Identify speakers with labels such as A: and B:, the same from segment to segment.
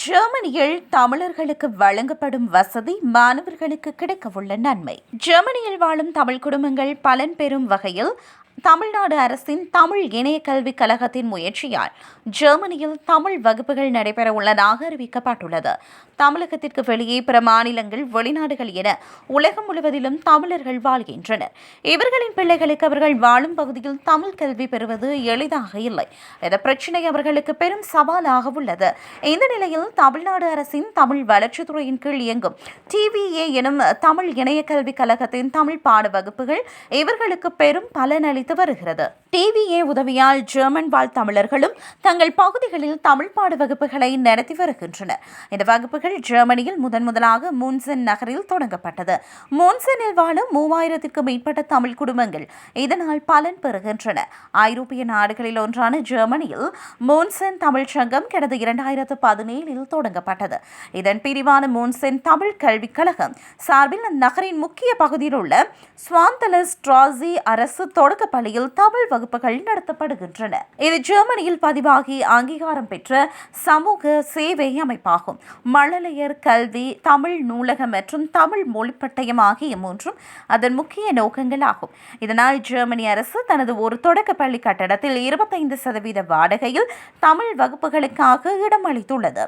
A: ஜெர்மனியில் தமிழர்களுக்கு வழங்கப்படும் வசதி மாணவர்களுக்கு கிடைக்கவுள்ள நன்மை. ஜெர்மனியில் வாழும் தமிழ் குடும்பங்கள் பலன் பெறும் வகையில் தமிழ்நாடு அரசின் தமிழ் இணைய கல்விக் கழகத்தின் முயற்சியால் ஜெர்மனியில் தமிழ் வகுப்புகள் நடைபெற உள்ளதாக அறிவிக்கப்பட்டுள்ளது. தமிழகத்திற்கு வெளியே பிற மாநிலங்கள் வெளிநாடுகள் என உலகம் முழுவதிலும் தமிழர்கள் வாழ்கின்றனர். இவர்களின் பிள்ளைகளுக்கு அவர்கள் வாழும் பகுதியில் தமிழ் கல்வி பெறுவது எளிதாக இல்லை. இந்த பிரச்சினை அவர்களுக்கு பெரும் சவாலாக உள்ளது. இந்த நிலையில் தமிழ்நாடு அரசின் தமிழ் வளர்ச்சித்துறையின் கீழ் இயங்கும் டிவிஏ எனும் தமிழ் இணைய கல்விக் கழகத்தின் தமிழ் பாட வகுப்புகள் இவர்களுக்கு பெரும் பலனளித்து வருகிறது. டிவிஏ உதவியால் ஜெர்மன் வாழ் தமிழர்களும் தங்கள் பகுதிகளில் தமிழ் பாட வகுப்புகளை நடத்தி வருகின்றனர். இந்த வகுப்புகள் ஜெர்மனியில் முதன் முதலாக மூன்சன் நகரில் தொடங்கப்பட்டது. மூன்சனில் வாழும் மூவாயிரத்திற்கும் மேற்பட்ட தமிழ் குடும்பங்கள் இதனால் பலன் பெறுகின்றன. ஐரோப்பிய நாடுகளில் ஒன்றான ஜெர்மனியில் மூன்சன் தமிழ் சங்கம் கடந்த இரண்டாயிரத்து பதினேழில் தொடங்கப்பட்டது. இதன் பிரிவான மூன்சன் தமிழ் கல்விக் கழகம் சார்பில் அந்நகரின் முக்கிய பகுதியில் உள்ள ஸ்வாந்தலஸ் ட்ராசி அரசு தொடக்கப்பட்ட பள்ளியில் தமிழ் வகுப்புகள் நடத்தப்படுகின்றன. இது ஜெர்மனியில் பதிவாகி அங்கீகாரம் பெற்ற சமூக சேவை அமைப்பாகும். மழலையர் கல்வி தமிழ் நூலகம் மற்றும் தமிழ் மொழிப்பட்டயம் ஆகிய மூன்றும் அதன் முக்கிய நோக்கங்களாகும். இதனால் ஜெர்மனி அரசு தனது ஒரு தொடக்க பள்ளி கட்டடத்தில் இருபத்தைந்து சதவீத வாடகையில் தமிழ் வகுப்புகளுக்காக இடம் அளித்துள்ளது.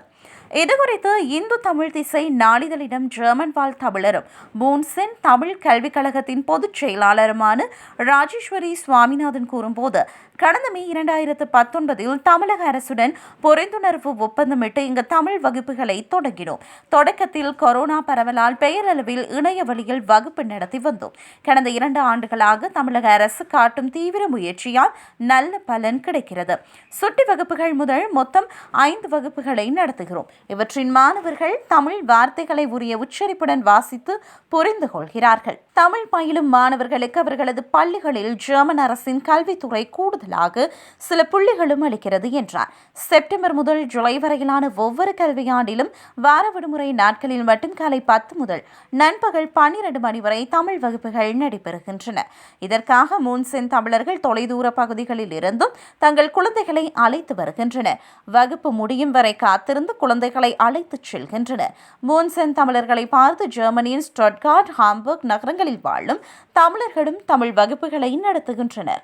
A: இதுகுறித்து இந்து தமிழ் திசை நாளிதழிடம் ஜெர்மன் வாழ் தமிழரும் பூன்சென் தமிழ் கல்விக் கழகத்தின் பொதுச் செயலாளருமான ராஜேஸ்வரி சுவாமிநாதன் கூறும்போது கடந்த மே இரண்டாயிரத்து பத்தொன்பதில் தமிழக அரசுடன் புரிந்துணர்வு ஒப்பந்தமிட்டு இங்கு தமிழ் வகுப்புகளை தொடங்கினோம். தொடக்கத்தில் கொரோனா பரவலால் பெயரளவில் இணைய வழியில் வகுப்பு நடத்தி வந்தோம். கடந்த இரண்டு ஆண்டுகளாக தமிழக அரசு காட்டும் தீவிர முயற்சியால் நல்ல பலன் கிடைக்கிறது. சுட்டி வகுப்புகள் முதல் மொத்தம் ஐந்து வகுப்புகளை நடத்துகிறோம். இவற்றின் மாணவர்கள் தமிழ் வார்த்தைகளை உரிய உச்சரிப்புடன் வாசித்து புரிந்து கொள்கிறார்கள். தமிழ் பயிலும் மாணவர்களுக்கு அவர்களது பள்ளிகளில் ஜெர்மன் அரசின் கல்வித்துறை கூடுதலாக சில புள்ளிகளும் அளிக்கிறது என்றார். செப்டம்பர் முதல் ஜூலை வரையிலான ஒவ்வொரு கல்வியாண்டிலும் வார விடுமுறை நாட்களில் மட்டும் காலை பத்து முதல் நண்பகல் பன்னிரண்டு மணி வரை தமிழ் வகுப்புகள் நடைபெறுகின்றன. இதற்காக மூன்சென் தமிழர்கள் தொலைதூர பகுதிகளில் இருந்தும் தங்கள் குழந்தைகளை அழைத்து வருகின்றனர். வகுப்பு முடியும் வரை காத்திருந்து குழந்தைகளை அழைத்துச் செல்கின்றனர். மூன்சென் தமிழர்களை பார்த்து ஜெர்மனியின் ஸ்டட்கார்ட் ஹாம்பர்க் நகரங்களில் வாழும் தமிழர்களும் தமிழ் வகுப்புகளை நடத்துகின்றனர்